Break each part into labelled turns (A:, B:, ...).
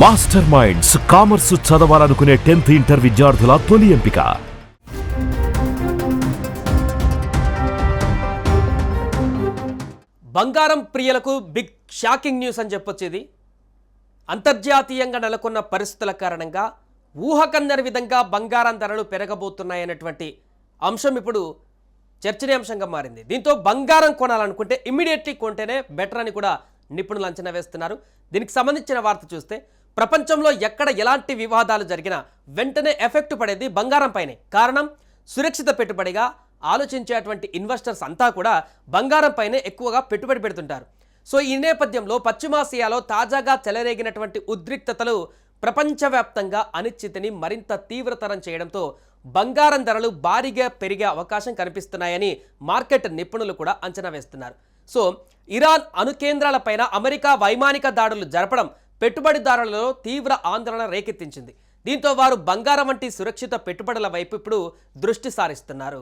A: Master minds commerce చదవాలనుకునే tenth inter విద్యార్థుల తొలి ఎంపిక.
B: బంగారం ప్రియులకు బిగ్ షాకింగ్ న్యూస్ అని చెప్పొచ్చేది. అంతర్జాతీయంగా నెలకొన్న పరిస్థితుల కారణంగా ఊహకందని విధంగా బంగారం ధరలు పెరగబోతున్నాయనేటువంటి అంశం ఇప్పుడు చర్చనీయాంశంగా మారింది. దీంతో బంగారం కొనాలనుకుంటే ఇమ్మీడియట్లీ కొంటేనే బెటర్ అని కూడా నిపుణులు అంచనా వేస్తున్నారు. దీనికి సంబంధించిన వార్త చూస్తే ప్రపంచంలో ఎక్కడ ఎలాంటి వివాదాలు జరిగినా వెంటనే ఎఫెక్ట్ పడేది బంగారంపైనే కారణం? సురక్షిత పెట్టుబడిగా ఆలోచించేటువంటి ఇన్వెస్టర్స్ అంతా కూడా బంగారంపైనే ఎక్కువగా పెట్టుబడి పెడుతుంటారు. సో ఈ నేపథ్యంలో పశ్చిమాసియాలో తాజాగా చెలరేగినటువంటి ఉద్రిక్తతలు ప్రపంచవ్యాప్తంగా అనిశ్చితిని మరింత తీవ్రతరం చేయడంతో బంగారం ధరలు భారీగా పెరిగే అవకాశం కనిపిస్తున్నాయని మార్కెట్ నిపుణులు కూడా అంచనా వేస్తున్నారు. సో ఇరాన్ అణు కేంద్రాలపైన అమెరికా వైమానిక దాడులు జరపడం పెట్టుబడిదారులలో తీవ్ర ఆందోళన రేకెత్తించింది. దీంతో వారు బంగారం వంటి సురక్షిత పెట్టుబడుల వైపు ఇప్పుడు దృష్టి సారిస్తున్నారు.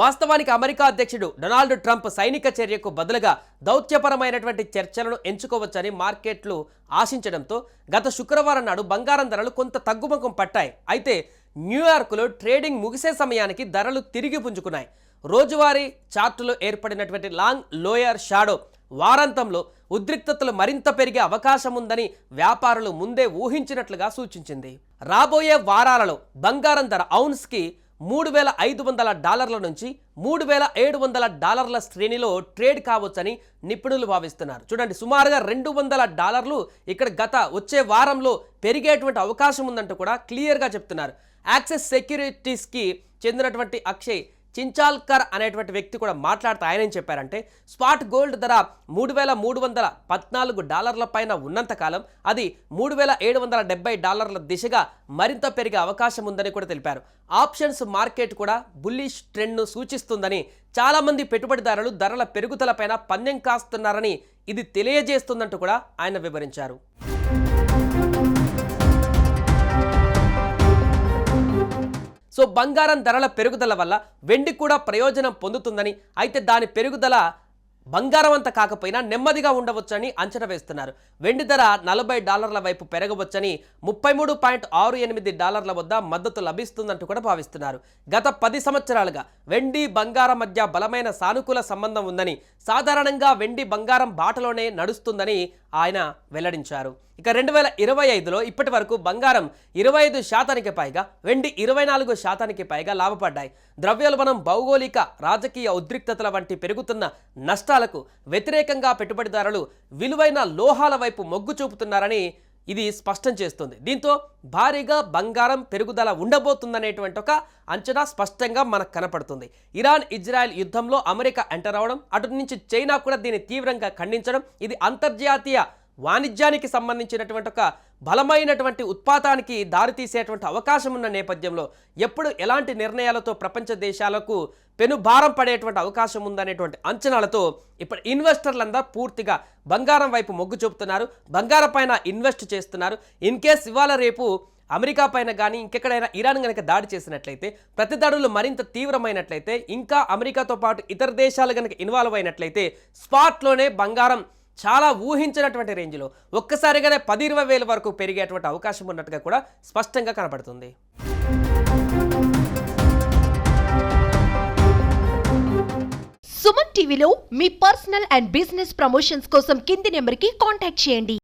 B: వాస్తవానికి అమెరికా అధ్యక్షుడు డొనాల్డ్ ట్రంప్ సైనిక చర్యకు బదులుగా దౌత్యపరమైనటువంటి చర్చలను ఎంచుకోవచ్చని మార్కెట్లు ఆశించడంతో గత శుక్రవారం నాడు బంగారం ధరలు కొంత తగ్గుముఖం పట్టాయి. అయితే న్యూయార్క్లో ట్రేడింగ్ ముగిసే సమయానికి ధరలు తిరిగి పుంజుకున్నాయి. రోజువారీ చార్టులో ఏర్పడినటువంటి లాంగ్ లోయర్ షాడో వారాంతంలో ఉద్రిక్తతలు మరింత పెరిగే అవకాశం ఉందని వ్యాపారులు ముందే ఊహించినట్లుగా సూచించింది. రాబోయే వారాలలో బంగారం ధర ఔన్స్కి మూడు వేల ఐదు వందల డాలర్ల నుంచి మూడు వేల ఏడు వందల డాలర్ల శ్రేణిలో ట్రేడ్ కావచ్చని నిపుణులు భావిస్తున్నారు. చూడండి సుమారుగా రెండు వందల డాలర్లు ఇక్కడ గత వచ్చే వారంలో పెరిగేటువంటి అవకాశం ఉందంటూ కూడా క్లియర్గా చెప్తున్నారు. యాక్సెస్ సెక్యూరిటీస్కి చెందినటువంటి అక్షయ్ చించాల్కర్ అనేటువంటి వ్యక్తి కూడా మాట్లాడుతూ ఆయన ఏం చెప్పారంటే స్పాట్ గోల్డ్ ధర మూడు వేల మూడు వందల పద్నాలుగు డాలర్ల పైన ఉన్నంతకాలం అది మూడు వేల ఏడు వందల డెబ్బై డాలర్ల దిశగా మరింత పెరిగే అవకాశం ఉందని కూడా తెలిపారు. ఆప్షన్స్ మార్కెట్ కూడా బుల్లిష్ ట్రెండ్ను సూచిస్తుందని చాలామంది పెట్టుబడిదారులు ధరల పెరుగుదలపైన పందెం కాస్తున్నారని ఇది తెలియజేస్తుందంటూ కూడా ఆయన వివరించారు. సో బంగారం ధరల పెరుగుదల వల్ల వెండి కూడా ప్రయోజనం పొందుతుందని అయితే దాని పెరుగుదల బంగారం అంత కాకపోయినా నెమ్మదిగా ఉండవచ్చని అంచనా వేస్తున్నారు. వెండి ధర నలభై డాలర్ల వైపు పెరగవచ్చని ముప్పై మూడు పాయింట్ ఆరు ఎనిమిది డాలర్ల వద్ద మద్దతు లభిస్తుందంటూ కూడా భావిస్తున్నారు. గత పది సంవత్సరాలుగా వెండి బంగారం మధ్య బలమైన సానుకూల సంబంధం ఉందని సాధారణంగా వెండి బంగారం బాటలోనే నడుస్తుందని ఆయన వెల్లడించారు. ఇక రెండు వేల ఇరవై ఐదులో ఇప్పటి వరకు బంగారం ఇరవై ఐదు శాతానికి పైగా వెండి ఇరవై నాలుగు శాతానికి పైగా లాభపడ్డాయి. ద్రవ్యోల్బణం భౌగోళిక రాజకీయ ఉద్రిక్తతల వంటి పెరుగుతున్న నష్టాలకు వ్యతిరేకంగా పెట్టుబడిదారులు విలువైన లోహాల వైపు మొగ్గు చూపుతున్నారని ఇది స్పష్టం చేస్తుంది. దీంతో భారీగా బంగారం పెరుగుదల ఉండబోతుందనేటువంటి ఒక అంచనా స్పష్టంగా మనకు కనపడుతుంది. ఇరాన్ ఇజ్రాయెల్ యుద్ధంలో అమెరికా ఎంటర్ అవడం అటు నుంచి చైనా కూడా దీన్ని తీవ్రంగా ఖండించడం ఇది అంతర్జాతీయ వాణిజ్యానికి సంబంధించినటువంటి ఒక బలమైనటువంటి ఉత్పాతానికి దారితీసేటువంటి అవకాశం ఉన్న నేపథ్యంలో ఎప్పుడు ఎలాంటి నిర్ణయాలతో ప్రపంచ దేశాలకు పెనుభారం పడేటువంటి అవకాశం ఉందనేటువంటి అంచనాలతో ఇప్పుడు ఇన్వెస్టర్లందరూ పూర్తిగా బంగారం వైపు మొగ్గు చూపుతున్నారు. బంగారం పైన ఇన్వెస్ట్ చేస్తున్నారు. ఇన్ కేస్ ఇవాళ రేపు అమెరికా పైన కానీ ఇంకెక్కడైనా ఇరాన్ కనుక దాడి చేసినట్లయితే ప్రతి దాడులు మరింత తీవ్రమైనట్లయితే ఇంకా అమెరికాతో పాటు ఇతర దేశాలు కనుక ఇన్వాల్వ్ అయినట్లయితే స్పాట్లోనే బంగారం చాలా ఊహించినటువంటి రేంజ్లో ఒక్కసారిగానే పది ఇరవై వేల వరకు పెరిగేటువంటి అవకాశం ఉన్నట్టుగా కూడా స్పష్టంగా కనబడుతుంది.
C: సుమన్ టీవీలో మీ పర్సనల్ అండ్ బిజినెస్ ప్రమోషన్స్ కోసం కింది నెంబర్కి కాంటాక్ట్ చేయండి.